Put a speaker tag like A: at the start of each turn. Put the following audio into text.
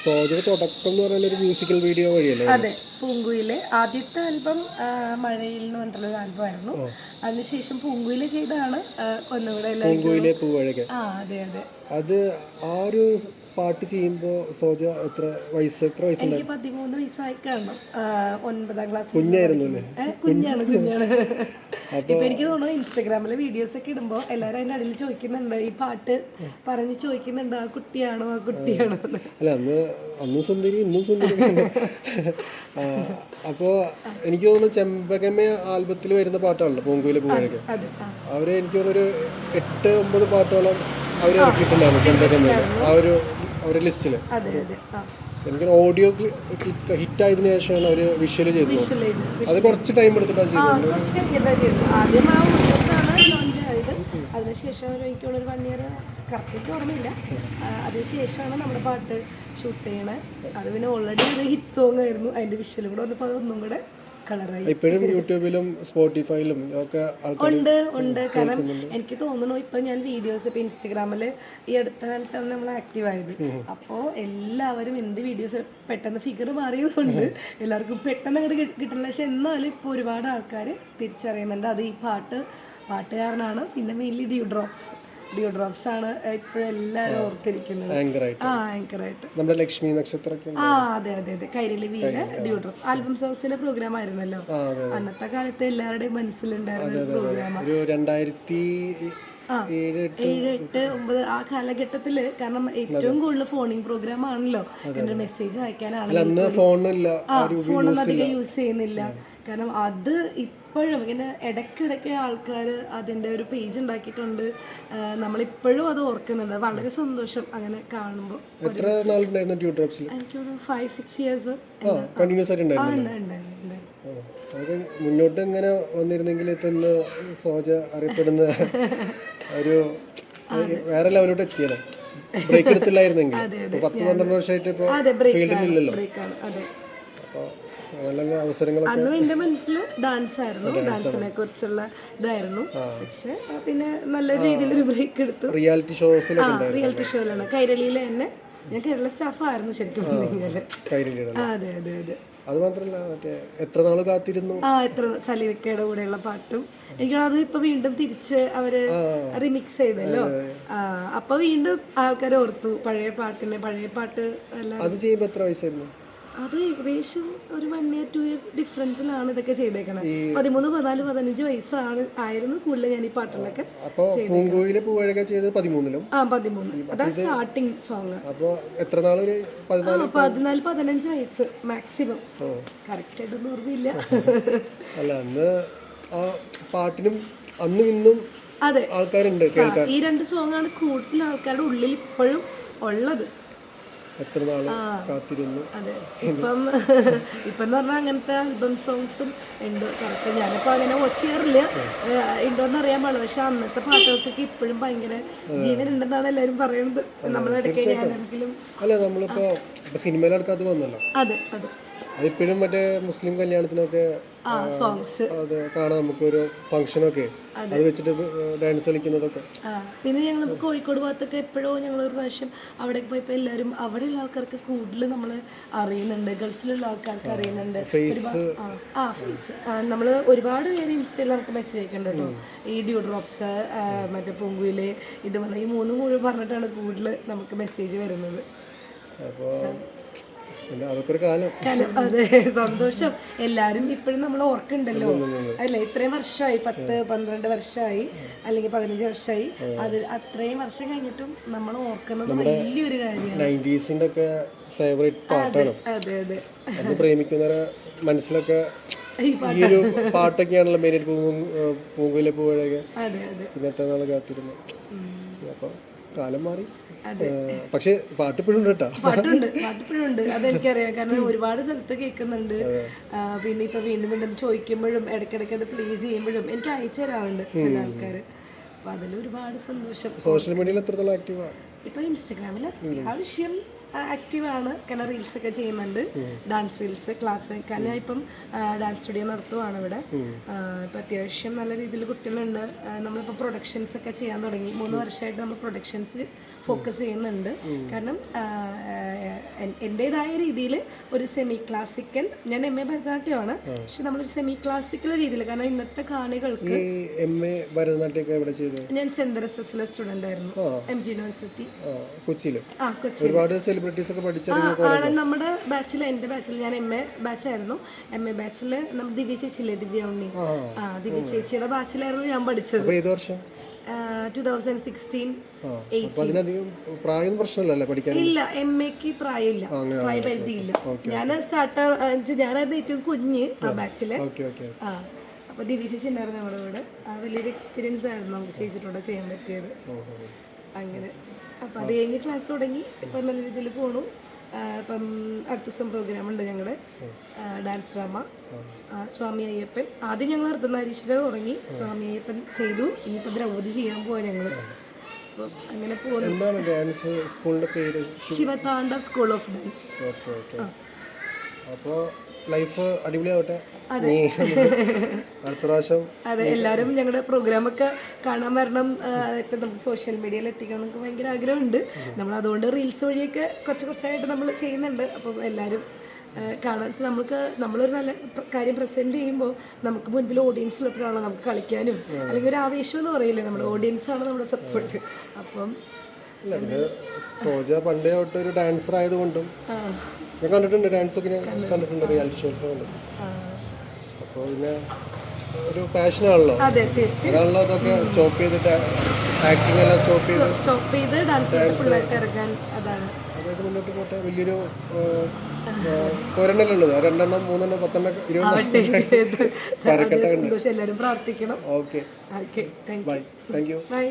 A: സോജയുടെ തുടക്കം എന്ന് പറയുന്ന ഒരു മ്യൂസിക്കൽ വീഡിയോ വഴിയല്ലേ?
B: അതെ പൂങ്കുയിലെ ആദ്യത്തെ ആൽബം മഴയിൽ എന്ന് പറഞ്ഞിട്ടുള്ള ഒരു ആൽബം ആയിരുന്നു. അതിനുശേഷം പൂങ്കുയിലെ ചെയ്തതാണ് ഒന്നുകൂടെ
A: പൂങ്കുയിലെ പൂവഴക
B: ആ അതെ അതെ.
A: അത് ആ ഒരു പാട്ട് ചെയ്യുമ്പോൾ സോജ എത്ര വയസ്സ് എത്ര വയസ്സുണ്ടായിരുന്നു?
B: എനിക്ക് പതിമൂന്ന് വയസ്സായി കാണണം ആ, ഒൻപതാം ക്ലാസ്
A: കുഞ്ഞായിരുന്നു അല്ലേ?
B: കുഞ്ഞാണ് കുഞ്ഞാണ്. ഇപ്പൊ എനിക്ക് തോന്നുന്നു ഇൻസ്റ്റാഗ്രാമിലെ വീഡിയോസ് ഒക്കെ ഇടുമ്പോ എല്ലാരും അതിന്റെ അടിയിൽ ചോദിക്കുന്നുണ്ട് ഈ പാട്ട് പറഞ്ഞ് ചോദിക്കുന്നുണ്ട് ആ കുട്ടിയാണോ ആ കുട്ടിയാണോ എന്ന്.
A: അല്ല അന്ന് അന്നും സുന്ദരി ഇന്നും സുന്ദരി. ആ, അപ്പോ എനിക്ക് തോന്നുന്നു ചെമ്പകമേ ആൽബത്തിൽ വരുന്ന പാട്ടാണല്ലോ പൂങ്കുവിലെ പൂവിലൊക്കെ
B: അതെ ആ.
A: അവർ എനിക്ക് തോന്നുന്നു ഒരു എട്ട് ഒമ്പത് പാട്ടോളം അവർ ഇറക്കിയിട്ടുണ്ടായിരുന്നു ചെമ്പകമേ ആ ഒരു അവരുടെ ലിസ്റ്റിൽ
B: അതെ അതെ. ആ.
A: എനിക്ക് ഓഡിയോ ഹിറ്റ് ആയതിനു ശേഷമാണ് അവർ വിഷ്വൽ ചെയ്തത്. അത് കുറച്ച് ടൈം എടുത്തിട്ടാണ് ചെയ്തത്.
B: ആദ്യം ആ ഉദ്ദേശമാണ് ലോഞ്ച് ആയത് അതിനുശേഷം ഒരു എനിക്കുള്ള ഒരു വൺ ഇയർ കറക്റ്റ് ഓർമ്മയില്ല. അതിനുശേഷമാണ് നമ്മുടെ പാട്ട് ഷൂട്ട് ചെയ്യണേ. അത് പിന്നെ ഓൾറെഡി ഒരു ഹിറ്റ് സോങ് ആയിരുന്നു. അതിന്റെ വിഷ്വൽ കൂടെ വന്നപ്പോൾ അതൊന്നും കൂടെ കളറായി.
A: ഇപ്പോഴും യൂട്യൂബിലും സ്പോട്ടിഫൈയിലും ഒക്കെ
B: ഉണ്ട് ഉണ്ട്. കാരണം എനിക്ക് തോന്നുന്നു ഇപ്പൊ ഞാൻ വീഡിയോസ് ഇപ്പൊ ഇൻസ്റ്റഗ്രാമിൽ ഈ അടുത്ത കാലത്താണ് നമ്മൾ ആക്റ്റീവ് ആയത്. അപ്പോ എല്ലാവരും എന്ത് വീഡിയോസ് പെട്ടെന്ന് ഫിഗർ മാറിയതുകൊണ്ട് എല്ലാവർക്കും പെട്ടെന്ന് അങ്ങോട്ട് കിട്ടുന്നില്ല പക്ഷെ എന്നാലും ഇപ്പൊ ഒരുപാട് ആൾക്കാർ തിരിച്ചറിയുന്നുണ്ട്. അത് ഈ പാട്ട് പാട്ടുകാരനാണ്. പിന്നെ mainly dew drops dew drops ആണ് ഇപ്പോഴും എല്ലാവരും ഓർത്തിരിക്കുന്നത്. ആ ആങ്കറായിട്ട്
A: നമ്മുടെ ലക്ഷ്മി നക്ഷത്രം.
B: ആ അതെ അതെ അതെ. കൈരളി വീൽ ഡിയോ ഡ്രോപ്സ് ആൽബം സോങ്സിന്റെ പ്രോഗ്രാം ആയിരുന്നല്ലോ. അന്നത്തെ കാലത്തെ എല്ലാവരുടെയും മനസ്സിലുണ്ടായിരുന്ന പ്രോഗ്രാം
A: ഒരു രണ്ടായിരത്തി. ഏഴ് എട്ട്.
B: ഒമ്പത് ആ കാലഘട്ടത്തിൽ കാരണം ഏറ്റവും കൂടുതൽ ഫോണിംഗ് പ്രോഗ്രാം ആണല്ലോ. എന്റെ മെസ്സേജ്
A: അയക്കാനാണ്
B: അയക്കാനാണെങ്കിലും
A: ഫോണില്ല
B: ആ ഫോണൊന്നും അധികം യൂസ് ചെയ്യുന്നില്ല. കാരണം അത് ഇപ്പോഴും ഇങ്ങനെ ഇടയ്ക്കിടയ്ക്ക് ആൾക്കാർ അതിന്റെ ഒരു പേജ് ഉണ്ടാക്കിയിട്ടുണ്ട്. നമ്മളിപ്പോഴും അത് ഓർക്കുന്നുണ്ട്. വളരെ സന്തോഷം അങ്ങനെ കാണുമ്പോൾ എനിക്കൊരു ഫൈവ് സിക്സ് ഇയേഴ്സ്
A: കണ്ടിന്യൂസ് ആയിട്ട് ഉണ്ടായിരുന്നു അതൊക്കെ മുന്നോട്ട് ഇങ്ങനെ വന്നിരുന്നെങ്കിൽ ഇപ്പൊ ഇന്ന് സോജ അറിയപ്പെടുന്ന ഒരു വേറെ ലെവലോട്ട് എത്തിയത്. ബ്രേക്ക് എടുത്തില്ലായിരുന്നെങ്കിൽ. പത്ത് പന്ത്രണ്ട് വർഷമായിട്ട് ഇപ്പൊ ഫീൽഡിലില്ലല്ലോ
B: ബ്രേക്കാണ് അതെ അന്നും എന്റെ മനസ്സിൽ ഡാൻസ് ആയിരുന്നു. ഡാൻസിനെ കുറിച്ചുള്ള ഇതായിരുന്നു. പക്ഷെ പിന്നെ നല്ല രീതിയിൽ ഒരു ബ്രേക്ക് എടുത്തു
A: റിയാലിറ്റി ഷോസ്
B: റിയാലിറ്റി ഷോയിലാണ് കൈരളിയിലെ തന്നെ ഞാൻ കേരള സ്റ്റാഫ് ആയിരുന്നു ശരിക്കും അതെ അതെ അതെ.
A: അത് മാത്രല്ല മറ്റേ എത്ര നാൾ കാത്തിരുന്നു?
B: ആ എത്ര സലിവിക്കയുടെ കൂടെയുള്ള പാട്ടും. എനിക്കത് ഇപ്പൊ വീണ്ടും തിരിച്ച് അവർ റിമിക്സ് ചെയ്തല്ലോ. അപ്പൊ വീണ്ടും ആൾക്കാർ ഓർത്തു. പഴയ പാട്ടിനെ പഴയ പാട്ട്
A: അത് ചെയ്യുമ്പോ എത്ര വയസ്സായിരുന്നു?
B: അത് ഏകദേശം ഒരു വൺ ഇയർ ടു ഇയർ ഡിഫറൻസിലാണ് ഇതൊക്കെ ചെയ്തേക്കണത്. പതിമൂന്ന് പതിനാല് പതിനഞ്ച് വയസ്സാണ് ആയിരുന്നു കൂടുതൽ ഞാൻ ഈ പാട്ടിലൊക്കെ
A: അപ്പൊ പൂങ്കോയിലെ പൂവഴക ചെയ്തത് പതിമൂന്നിലും?
B: ആ പതിമൂന്ന് അതാ സ്റ്റാർട്ടിങ് സോങ്
A: അപ്പോൾ എത്ര നാൾ ഒരു പതിനാല്
B: പതിനഞ്ച് വയസ്സ് മാക്സിമം കറക്റ്റ് ആയിട്ടൊന്നും ഓർമ്മയില്ല.
A: അല്ല അന്ന് ആ പാട്ടിനും അന്നും ഇന്നും
B: അതെ.
A: ആൾക്കാരുണ്ട്
B: ഈ രണ്ട് സോങ്ങാണ് ആണ് കൂടുതൽ ആൾക്കാരുടെ ഉള്ളിൽ ഇപ്പോഴും ഉള്ളത്.
A: എത്ര നാൾ കാത്തിരുന്നു?
B: അതെ. ഇപ്പം ഇപ്പം എന്ന് പറഞ്ഞാൽ അങ്ങനത്തെ ആൽബം സോങ്സും ഉണ്ട്. കറക്റ്റ് ഞാനിപ്പോൾ അങ്ങനെ വാച്ച് ചെയ്യാറില്ല. ഉണ്ടോന്ന് അറിയാൻ പാടില്ല. പക്ഷെ അന്നത്തെ പാട്ടുകൾക്കൊക്കെ ഇപ്പോഴും ഭയങ്കര ജീവൻ ഉണ്ടെന്നാണ് എല്ലാവരും പറയുന്നത് നമ്മളെടുക്കാൻ ഞാനെങ്കിലും
A: അല്ല നമ്മളിപ്പോ സിനിമയിലടക്കം അത് വന്നല്ലോ.
B: അതെ അതെ.
A: അതിപ്പോഴും മറ്റേ മുസ്ലിം കല്യാണത്തിനൊക്കെ
B: സോങ്സ്
A: അത് കാണാം നമുക്കൊരു ഫംഗ്ഷനൊക്കെ അത്. വെച്ചിട്ട് ഡാൻസ് കളിക്കുന്നതൊക്കെ.
B: പിന്നെ ഞങ്ങൾ കോഴിക്കോട് ഭാഗത്തൊക്കെ എപ്പോഴോ ഞങ്ങൾ ഒരു പ്രാവശ്യം അവിടെ പോയപ്പോൾ എല്ലാവരും അവിടെയുള്ള ആൾക്കാർക്ക് കൂടുതൽ നമ്മൾ അറിയുന്നുണ്ട് ഗൾഫിലുള്ള ആൾക്കാർക്ക് അറിയുന്നുണ്ട്. ആ, ഫേസ് നമ്മൾ ഒരുപാട് പേര് ഇൻസ്റ്റയിൽ നമുക്ക് മെസ്സേജ് അയക്കുന്നുണ്ട് ഈ ഡ്യൂ ഡ്രോപ്സ് മറ്റേ പൊങ്കുയിൽ ഇത് പറഞ്ഞ ഈ മൂന്ന് കൂടി പറഞ്ഞിട്ടാണ് കൂടുതൽ നമുക്ക് മെസ്സേജ് വരുന്നത്.
A: അപ്പോ പിന്നെ അതൊക്കെ ഒരു കാലം.
B: അതെ സന്തോഷം. എല്ലാരും ഇപ്പോഴും നമ്മൾ ഓർക്കുന്നുണ്ടല്ലോ. അല്ലെ ഇത്രയും വർഷമായി പത്ത് പന്ത്രണ്ട് വർഷമായി അല്ലെങ്കിൽ പതിനഞ്ച് വർഷമായി അത്. അത്രയും വർഷം കഴിഞ്ഞിട്ടും നമ്മൾ ഓർക്കുന്നത് വലിയൊരു കാര്യമാണ്.
A: ഫേവറേറ്റ് പാട്ടാണ്.
B: അതെ
A: പ്രേമിക്കുന്നവരെ മനസ്സിലൊക്കെ
B: ഈ
A: ഒരു പാട്ടൊക്കെയാണല്ലോ മെയിനായിട്ട് പൂങ്കുയിലെ പൂവഴകെ പിന്നെ എത്ര നാൾ കാത്തിരുന്നു. അപ്പൊ കാലം മാറി. പക്ഷെ പാട്ട് ഇപ്പോഴും ഉണ്ട് കേട്ടോ.
B: പാട്ടുണ്ട് പാട്ടിപ്പോഴും ഉണ്ട് അതെനിക്കറിയാം. കാരണം ഒരുപാട് സ്ഥലത്ത് കേൾക്കുന്നുണ്ട്. പിന്നെ ഇപ്പൊ വീണ്ടും വീണ്ടും ചോദിക്കുമ്പോഴും ഇടയ്ക്കിടയ്ക്ക് അത് പ്ലേ ചെയ്യുമ്പോഴും എനിക്ക് അയച്ചു തരാറുണ്ട് ചില ആൾക്കാർ അപ്പൊ അതിൽ ഒരുപാട് സന്തോഷം.
A: സോഷ്യൽ മീഡിയയിൽ എത്രത്തോളം ആക്റ്റീവാ
B: ഇപ്പൊ ഇൻസ്റ്റാഗ്രാമിൽ അത്യാവശ്യം ആക്റ്റീവ് ആണ്. കാരണം റീൽസ് ഒക്കെ ചെയ്യുന്നുണ്ട്. ഡാൻസ് റീൽസ് ക്ലാസ് കാരണം ഞാൻ ഇപ്പം ഡാൻസ് സ്റ്റുഡിയോ നടത്തുവാണ് ഇവിടെ. ഇപ്പം അത്യാവശ്യം നല്ല രീതിയിൽ കുട്ടികളുണ്ട്. നമ്മളിപ്പോൾ പ്രൊഡക്ഷൻസ് ഒക്കെ ചെയ്യാൻ തുടങ്ങി. മൂന്ന് വർഷമായിട്ട് നമ്മൾ പ്രൊഡക്ഷൻസ് ഫോക്കസ് ചെയ്യുന്നുണ്ട്. കാരണം എന്റെതായ രീതിയിൽ ഒരു സെമി ക്ലാസിക്കൽ ഞാൻ എം എ ഭരതനാട്യമാണ്. പക്ഷെ നമ്മളൊരു സെമി ക്ലാസിക്കൽ രീതിയിൽ കാരണം ഇന്നത്തെ കാണികൾക്ക്
A: എം എ ഭരതനാട്യം എവിടെ ചെയ്തു?
B: ഞാൻ സെന്റ് തെരേസസിലെ സ്റ്റുഡന്റ് ആയിരുന്നു. എം ജി യൂണിവേഴ്സിറ്റി
A: കൊച്ചിയിൽ
B: ആ കൊച്ചി
A: ഒരുപാട് സെലിബ്രിറ്റീസ് ഒക്കെ പഠിച്ചിറങ്ങിയ
B: നമ്മുടെ ബാച്ചിൽ എന്റെ ബാച്ചിൽ ഞാൻ എം എ ബാച്ചായിരുന്നു എം എ ബാച്ചിൽ നമ്മുടെ ദിവ്യ ചേച്ചിയില്ലേ ദിവ്യ ഉണ്ണി.
A: ആ.
B: ദിവ്യ ചേച്ചിയുടെ ബാച്ചിലായിരുന്നു ഞാൻ പഠിച്ചത്.
A: ഏത് വർഷം?
B: ടു തൗസൻഡ് സിക്സ്റ്റീൻ
A: പ്രായം പ്രശ്നമില്ലല്ലേ പഠിക്കാൻ?
B: ഇല്ല എം എക്ക് പ്രായമില്ല. പ്രായപരിധിയില്ല ഞാൻ സ്റ്റാർട്ടർ ഞാനായിരുന്നു ഏറ്റവും കുഞ്ഞ് ആ ബാച്ചിൽ
A: ഓക്കെ ഓക്കെ.
B: ആ അപ്പൊ ദിവ്യ ചേച്ചി ഉണ്ടായിരുന്നു നമ്മുടെ കൂടെ. ആ വലിയൊരു എക്സ്പീരിയൻസ് ആയിരുന്നു നമുക്ക് ചേച്ചിട്ടൂടെ ചെയ്യാൻ പറ്റിയത്. അങ്ങനെ. അപ്പോൾ അത് കഴിഞ്ഞ് ക്ലാസ് തുടങ്ങി. ഇപ്പം നല്ല രീതിയിൽ പോണു. ഇപ്പം അടുത്ത ദിവസം പ്രോഗ്രാം ഉണ്ട് ഞങ്ങളുടെ ഡാൻസ് ഡ്രാമ സ്വാമി അയ്യപ്പൻ. ആദ്യം ഞങ്ങൾ അർദ്ധനാരീശ്വര തുടങ്ങി. സ്വാമി അയ്യപ്പൻ ചെയ്തു. ഇനിയിപ്പോൾ ദ്രൗപതി ചെയ്യാൻ പോവാ ഞങ്ങൾ അങ്ങനെ പോകുന്നു
A: ഡാൻസ് സ്കൂളിന്റെ പേര്?
B: ശിവതാണ്ഡവ് സ്കൂൾ ഓഫ് ഡാൻസ്
A: അപ്പോൾ ലൈഫ് അടിപൊളിയാവട്ടെ. നീ അടുത്ത പ്രാവശ്യം
B: അതെ എല്ലാവരും ഞങ്ങളുടെ പ്രോഗ്രാമൊക്കെ കാണാൻ വരണം. ഇപ്പൊ നമുക്ക് സോഷ്യൽ മീഡിയയിൽ എത്തിക്കണം എന്നൊക്കെ ഭയങ്കര ആഗ്രഹമുണ്ട്. നമ്മൾ അതുകൊണ്ട് റീൽസ് വഴിയൊക്കെ കുറച്ച് കുറച്ചായിട്ട് നമ്മൾ ചെയ്യുന്നുണ്ട്. അപ്പം എല്ലാവരും കാണാൻ നമ്മൾക്ക് നമ്മളൊരു നല്ല കാര്യം പ്രസന്റ് ചെയ്യുമ്പോൾ നമുക്ക് മുൻപിൽ ഓഡിയൻസ് ഉള്ളപ്പോഴാണോ നമുക്ക് കളിക്കാനും അല്ലെങ്കിൽ ഒരു ആവേശം എന്ന് പറയില്ലേ? നമ്മുടെ ഓഡിയൻസ് ആണ് നമ്മുടെ സപ്പോർട്ട് അപ്പം
A: സോജ പണ്ടേ തൊട്ട് ഒരു ഡാൻസർ ആയതുകൊണ്ടും ഞാൻ കണ്ടിട്ടുണ്ട് ഡാൻസ് ഒക്കെ ഞാൻ കണ്ടിട്ടുണ്ട് റിയാലിറ്റി ഷോസ് കണ്ടു
B: ആ,
A: അപ്പോൾ പിന്നെ ഒരു പാഷനാണല്ലോ.
B: അതെ തീർച്ചയായും.
A: അതൊക്കെ സ്റ്റോപ്പ് ചെയ്തിട്ട് ആക്ടിംഗ് എല്ലാം സ്റ്റോപ്പ് ചെയ്ത്
B: സ്റ്റോപ്പ് ചെയ്ത് ഡാൻസ് ഫുള്ളായിട്ട് ഇറങ്ങാൻ അതാണ്.
A: അതായിട്ട് മുന്നോട്ട് പോട്ടെ വലിയൊരു ഒരെണ്ണല്ലുള്ളത് രണ്ടെണ്ണം മൂന്നെണ്ണം പത്തെണ്ണം ഇരുപതെണ്ണം
B: എല്ലാവരും പ്രാർത്ഥിക്കണം.
A: Okay. Bye thank you
B: bye